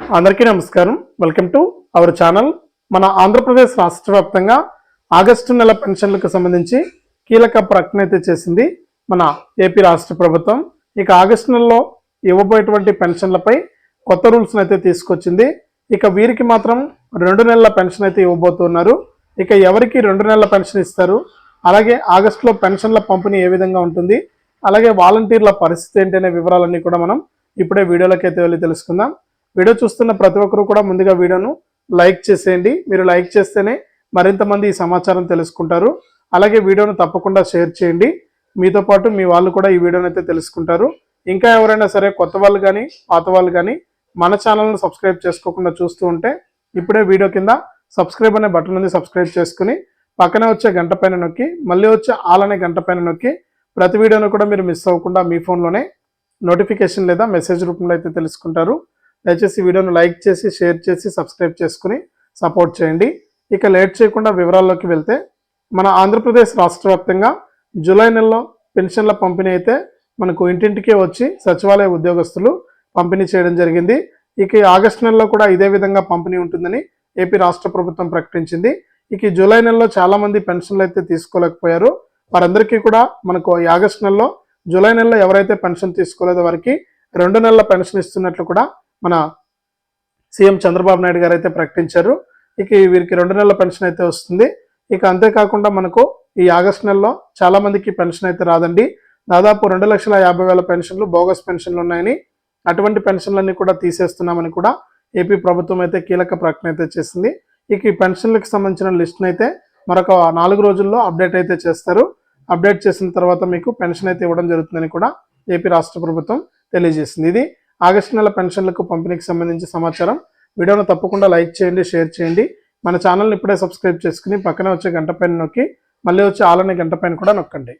అందరికీ నమస్కారం. Welcome to our channel మన ఆంధ్రప్రదేశ్ రాష్ట్ర వ్యాప్తంగా ఆగస్టు నెల పెన్షన్లకు సంబంధించి కీలక ప్రకటన అయితే చేసింది మన ఏపీ రాష్ట్ర ప్రభుత్వం. ఇక ఆగస్టు నెలలో ఇవ్వబోయేటువంటి పెన్షన్లపై కొత్త రూల్స్ని అయితే తీసుకొచ్చింది. ఇక వీరికి మాత్రం రెండు నెలల పెన్షన్ అయితే ఇవ్వబోతున్నారు. ఇక ఎవరికి రెండు నెలల పెన్షన్ ఇస్తారు? అలాగే ఆగస్టులో పెన్షన్ల పంపిణీ ఏ విధంగా ఉంటుంది? అలాగే వాలంటీర్ల పరిస్థితి ఏంటనే వివరాలన్నీ కూడా మనం ఇప్పుడే వీడియోలోకి అయితే వెళ్ళి తెలుసుకుందాం. వీడియో చూస్తున్న ప్రతి ఒక్కరు కూడా ముందుగా వీడియోను లైక్ చేసేయండి. మీరు లైక్ చేస్తేనే మరింత మంది ఈ సమాచారం తెలుసుకుంటారు. అలాగే వీడియోను తప్పకుండా షేర్ చేయండి. మీతో పాటు మీ వాళ్ళు కూడా ఈ వీడియోని అయితే తెలుసుకుంటారు. ఇంకా ఎవరైనా సరే కొత్త వాళ్ళు కానీ పాత వాళ్ళు కానీ మన ఛానల్ను సబ్స్క్రైబ్ చేసుకోకుండా చూస్తూ ఉంటే ఇప్పుడే వీడియో కింద సబ్స్క్రైబ్ అనే బటన్ ఉంది సబ్స్క్రైబ్ చేసుకుని పక్కనే వచ్చే గంట పైన నొక్కి మళ్ళీ వచ్చే ఆల్ అనే గంట పైన నొక్కి ప్రతి వీడియోను కూడా మీరు మిస్ అవ్వకుండా మీ ఫోన్లోనే నోటిఫికేషన్ లేదా మెసేజ్ రూపంలో అయితే తెలుసుకుంటారు. దయచేసి వీడియోను లైక్ చేసి షేర్ చేసి సబ్స్క్రైబ్ చేసుకుని సపోర్ట్ చేయండి. ఇక లేట్ చేయకుండా వివరాల్లోకి వెళ్తే మన ఆంధ్రప్రదేశ్ రాష్ట్ర వ్యాప్తంగా జూలై నెలలో పెన్షన్ల పంపిణీ అయితే మనకు ఇంటింటికే వచ్చి సచివాలయ ఉద్యోగస్తులు పంపిణీ చేయడం జరిగింది. ఇక ఆగస్టు నెలలో కూడా ఇదే విధంగా పంపిణీ ఉంటుందని ఏపీ రాష్ట్ర ప్రభుత్వం ప్రకటించింది. ఇక జూలై నెలలో చాలామంది పెన్షన్లు అయితే తీసుకోలేకపోయారు. వారందరికీ కూడా మనకు ఈ ఆగస్టు నెలలో జూలై నెలలో ఎవరైతే పెన్షన్ తీసుకోలేదో వారికి రెండు నెలల పెన్షన్ ఇస్తున్నట్లు కూడా మన సీఎం చంద్రబాబు నాయుడు గారు అయితే ప్రకటించారు. ఇక వీరికి రెండు నెలల పెన్షన్ అయితే వస్తుంది. ఇక అంతేకాకుండా మనకు ఈ ఆగస్టు నెలలో చాలా మందికి పెన్షన్ అయితే రాదండి. దాదాపు రెండు లక్షల యాభై వేల పెన్షన్లు బోగస్ పెన్షన్లు ఉన్నాయని అటువంటి పెన్షన్లన్నీ కూడా తీసేస్తున్నామని కూడా ఏపీ ప్రభుత్వం అయితే కీలక ప్రకటన అయితే చేసింది. ఇక ఈ పెన్షన్లకు సంబంధించిన లిస్ట్ని అయితే మరొక నాలుగు రోజుల్లో అప్డేట్ అయితే చేస్తారు. అప్డేట్ చేసిన తర్వాత మీకు పెన్షన్ అయితే ఇవ్వడం జరుగుతుందని కూడా ఏపీ రాష్ట్ర ప్రభుత్వం తెలియజేసింది. ఇది ఆగస్టు నెల పెన్షన్లకు పంపిణీకి సంబంధించి సమాచారం. వీడియోను తప్పకుండా లైక్ చేయండి షేర్ చేయండి. మన ఛానల్ని ఇప్పుడే సబ్స్క్రైబ్ చేసుకుని పక్కనే వచ్చే గంట పైన నొక్కి మళ్ళీ వచ్చే ఆలనే గంట పైన కూడా నొక్కండి.